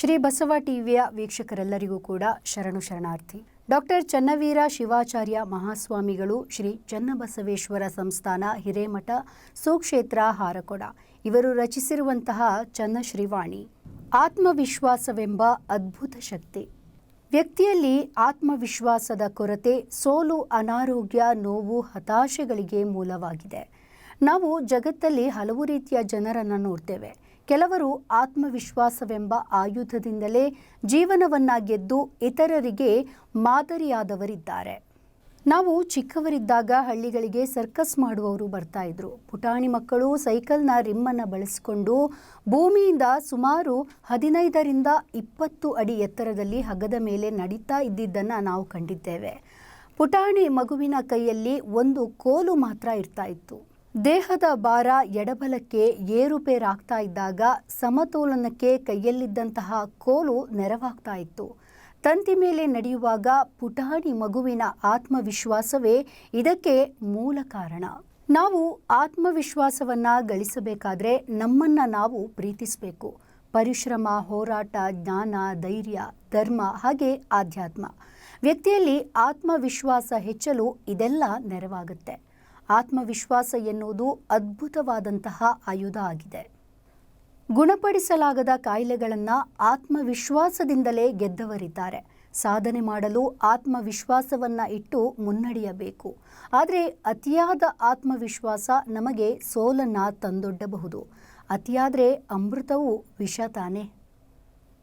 ಶ್ರೀ ಬಸವ ಟಿವಿಯ ವೀಕ್ಷಕರೆಲ್ಲರಿಗೂ ಕೂಡ ಶರಣು ಶರಣಾರ್ಥಿ. ಡಾಕ್ಟರ್ ಚನ್ನವೀರ ಶಿವಾಚಾರ್ಯ ಮಹಾಸ್ವಾಮಿಗಳು ಶ್ರೀ ಚನ್ನಬಸವೇಶ್ವರ ಸಂಸ್ಥಾನ ಹಿರೇಮಠ, ಸುಕ್ಷೇತ್ರ, ಹಾರಕೊಡ. ಇವರು ರಚಿಸಿರುವಂತಹ ಚನ್ನಶ್ರೀವಾಣಿ, ಆತ್ಮವಿಶ್ವಾಸವೆಂಬ ಅದ್ಭುತ ಶಕ್ತಿ. ವ್ಯಕ್ತಿಯಲ್ಲಿ ಆತ್ಮವಿಶ್ವಾಸದ ಕೊರತೆ, ಸೋಲು, ಅನಾರೋಗ್ಯ, ನೋವು, ಹತಾಶೆಗಳಿಗೆ ಮೂಲವಾಗಿದೆ. ನಾವು ಜಗತ್ತಲ್ಲಿ ಹಲವು ರೀತಿಯ ಜನರನ್ನು ನೋಡ್ತೇವೆ. ಕೆಲವರು ಆತ್ಮವಿಶ್ವಾಸವೆಂಬ ಆಯುಧದಿಂದಲೇ ಜೀವನವನ್ನ ಗೆದ್ದು ಇತರರಿಗೆ ಮಾದರಿಯಾದವರಿದ್ದಾರೆ. ನಾವು ಚಿಕ್ಕವರಿದ್ದಾಗ ಹಳ್ಳಿಗಳಿಗೆ ಸರ್ಕಸ್ ಮಾಡುವವರು ಬರ್ತಾ ಇದ್ರು. ಪುಟಾಣಿ ಮಕ್ಕಳು ಸೈಕಲ್ನ ರಿಮ್ಮನ್ನು ಬಳಸಿಕೊಂಡು ಭೂಮಿಯಿಂದ ಸುಮಾರು ಹದಿನೈದರಿಂದ ಇಪ್ಪತ್ತು ಅಡಿ ಎತ್ತರದಲ್ಲಿ ಹಗದ ಮೇಲೆ ನಡೀತಾ ಇದ್ದಿದ್ದನ್ನು ನಾವು ಕಂಡಿದ್ದೇವೆ. ಪುಟಾಣಿ ಮಗುವಿನ ಕೈಯಲ್ಲಿ ಒಂದು ಕೋಲು ಮಾತ್ರ ಇರ್ತಾ ಇತ್ತು. ದೇಹದ ಭಾರ ಎಡಬಲಕ್ಕೆ ಏರುಪೇರಾಗ್ತಾ ಇದ್ದಾಗ ಸಮತೋಲನಕ್ಕೆ ಕೈಯಲ್ಲಿದ್ದಂತಹ ಕೋಲು ನೆರವಾಗ್ತಾ ಇತ್ತು. ತಂತಿ ಮೇಲೆ ನಡೆಯುವಾಗ ಪುಟಾಣಿ ಮಗುವಿನ ಆತ್ಮವಿಶ್ವಾಸವೇ ಇದಕ್ಕೆ ಮೂಲ ಕಾರಣ. ನಾವು ಆತ್ಮವಿಶ್ವಾಸವನ್ನ ಗಳಿಸಬೇಕಾದ್ರೆ ನಮ್ಮನ್ನ ನಾವು ಪ್ರೀತಿಸಬೇಕು. ಪರಿಶ್ರಮ, ಹೋರಾಟ, ಜ್ಞಾನ, ಧೈರ್ಯ, ಧರ್ಮ ಹಾಗೆ ಆಧ್ಯಾತ್ಮ. ವ್ಯಕ್ತಿಯಲ್ಲಿ ಆತ್ಮವಿಶ್ವಾಸ ಹೆಚ್ಚಲು ಇದೆಲ್ಲ ನೆರವಾಗುತ್ತೆ. ಆತ್ಮವಿಶ್ವಾಸ ಎನ್ನುವುದು ಅದ್ಭುತವಾದಂತಹ ಆಯುಧ ಆಗಿದೆ. ಗುಣಪಡಿಸಲಾಗದ ಕಾಯಿಲೆಗಳನ್ನು ಆತ್ಮವಿಶ್ವಾಸದಿಂದಲೇ ಗೆದ್ದವರಿದ್ದಾರೆ. ಸಾಧನೆ ಮಾಡಲು ಆತ್ಮವಿಶ್ವಾಸವನ್ನು ಇಟ್ಟು ಮುನ್ನಡೆಯಬೇಕು. ಆದರೆ ಅತಿಯಾದ ಆತ್ಮವಿಶ್ವಾಸ ನಮಗೆ ಸೋಲನ್ನು ತಂದೊಡ್ಡಬಹುದು. ಅತಿಯಾದರೆ ಅಮೃತವು ವಿಷ ತಾನೇ.